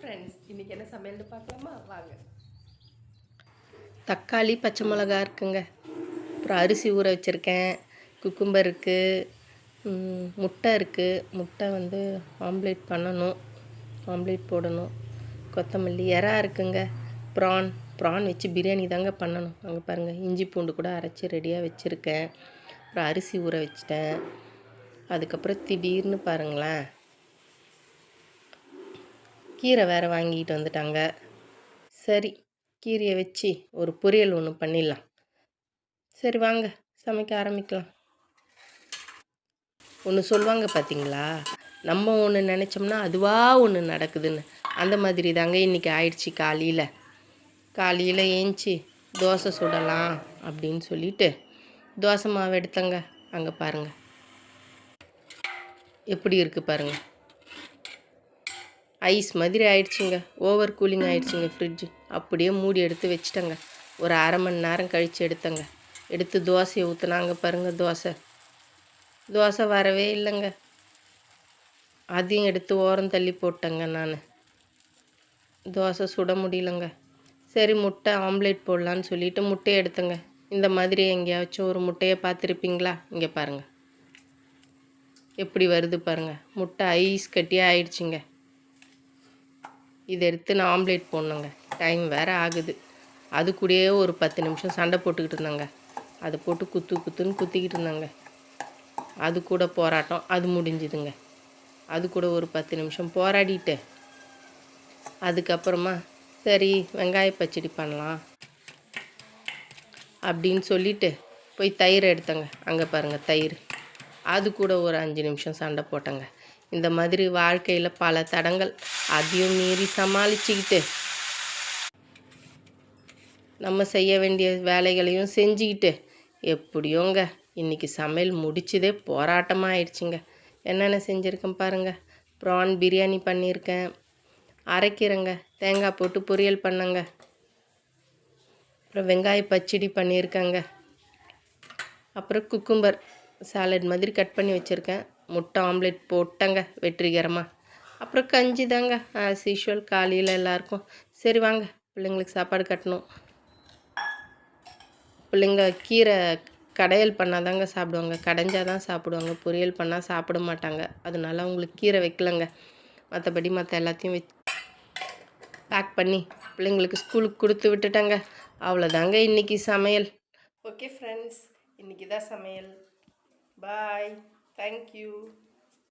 Friends இன்றைக்கி என்ன சமையல்னு பார்க்கலாமா? வாங்க. தக்காளி பச்சை மிளகா இருக்குங்க. அப்புறம் அரிசி ஊற வச்சுருக்கேன். குக்கும்பர் இருக்குது முட்டை இருக்குது முட்டை வந்து ஆம்லேட் பண்ணணும். ஆம்லேட் போடணும். கொத்தமல்லி எறா இருக்குங்க. ப்ரான் ப்ரான் வச்சு பிரியாணி தாங்க பண்ணணும். அங்கே பாருங்கள் இஞ்சி பூண்டு கூட அரைச்சி ரெடியாக வச்சுருக்கேன். அப்புறம் அரிசி ஊற வச்சிட்டேன். அதுக்கப்புறம் திடீர்னு பாருங்களேன். கீரை வேறு வாங்கிட்டு வந்துட்டாங்க. சரி கீரையை வச்சு ஒரு பொரியல் ஒன்று பண்ணிடலாம். சரி வாங்க சமைக்க ஆரம்பிக்கலாம். ஒன்று சொல்லுவாங்க பார்த்தீங்களா நம்ம ஒன்று நினச்சோம்னா அதுவாக ஒன்று நடக்குதுன்னு. அந்த மாதிரி தாங்க இன்றைக்கி ஆயிடுச்சு காலையில். காலையில் ஏஞ்சி தோசை சுடலாம் அப்படின்னு சொல்லிட்டு தோசை மாவு எடுத்தங்க. அங்கே பாருங்கள் எப்படி இருக்குது பாருங்கள் ஐஸ் மாதிரி ஆயிடுச்சுங்க. ஓவர் கூலிங் ஆயிடுச்சுங்க ஃப்ரிட்ஜு அப்படியே மூடி எடுத்து வச்சிட்டங்க. ஒரு அரை மணி நேரம் கழித்து எடுத்தங்க. எடுத்து தோசையை ஊற்றுனாங்க பாருங்கள் தோசை. தோசை வரவே இல்லைங்க. அதையும் எடுத்து ஓரம் தள்ளி போட்டேங்க நான். தோசை சுட முடியலங்க. சரி முட்டை ஆம்லேட் போடலான்னு சொல்லிட்டு முட்டையை எடுத்தேங்க. இந்த மாதிரி எங்கேயாச்சும் ஒரு முட்டையை பார்த்துருப்பீங்களா? இங்கே பாருங்கள் எப்படி வருது பாருங்கள் முட்டை ஐஸ் கட்டியாக ஆயிடுச்சுங்க. இதை எடுத்து நான் ஆம்லேட் போடணுங்க. டைம் வேறு ஆகுது. அது கூடயே ஒரு பத்து நிமிஷம் சண்டை போட்டுக்கிட்டு இருந்தாங்க. அதை போட்டு குத்து குத்துன்னு குத்திக்கிட்டு இருந்தாங்க. அது கூட போராட்டம். அது முடிஞ்சுதுங்க. அது கூட ஒரு பத்து நிமிஷம் போராடிட்டு. அதுக்கப்புறமா சரி வெங்காய பச்சடி பண்ணலாம். அப்படின்னு சொல்லிட்டு போய் தயிர் எடுத்தங்க. அங்கே பாருங்கள் தயிர். அது கூட ஒரு அஞ்சு நிமிஷம் சண்டை போட்டேங்க. இந்த மாதிரி வாழ்க்கையில் பல தடங்கள் அதையும் மீறி சமாளிச்சுக்கிட்டு நம்ம செய்ய வேண்டிய வேலைகளையும் செஞ்சுக்கிட்டு எப்படியோங்க இன்றைக்கி சமையல் முடிச்சதே போராட்டமாக ஆயிடுச்சுங்க என்னென்ன செஞ்சுருக்கேன் பாருங்கள் ப்ரான் பிரியாணி பண்ணியிருக்கேன். அரைக்கிறேங்க தேங்காய் போட்டு பொரியல் பண்ணேங்க. அப்புறம் வெங்காய பச்சடி பண்ணியிருக்கேங்க. அப்புறம் குக்கும்பர் சாலட் மாதிரி கட் பண்ணி வச்சுருக்கேன். முட்டை ஆம்லேட் போட்டேங்க வெற்றிகரமாக அப்புறம் கஞ்சி தாங்க ஆஸ் யூஷுவல் காலையில் எல்லாருக்கும். சரி வாங்க பிள்ளைங்களுக்கு சாப்பாடு கட்டணும். பிள்ளைங்க கீரை கடையல் பண்ணால் தாங்க சாப்பிடுவாங்க. கடைஞ்சால் தான் சாப்பிடுவாங்க. பொரியல் பண்ணால் சாப்பிட மாட்டாங்க. அதனால அவங்களுக்கு கீரை வைக்கலங்க. மற்றபடி மற்ற எல்லாத்தையும் வச் பேக் பண்ணி பிள்ளைங்களுக்கு ஸ்கூலுக்கு கொடுத்து விட்டுட்டாங்க. அவ்வளோதாங்க இன்றைக்கி சமையல். ஓகே ஃப்ரெண்ட்ஸ் இன்றைக்கி தான் சமையல். Bye thank you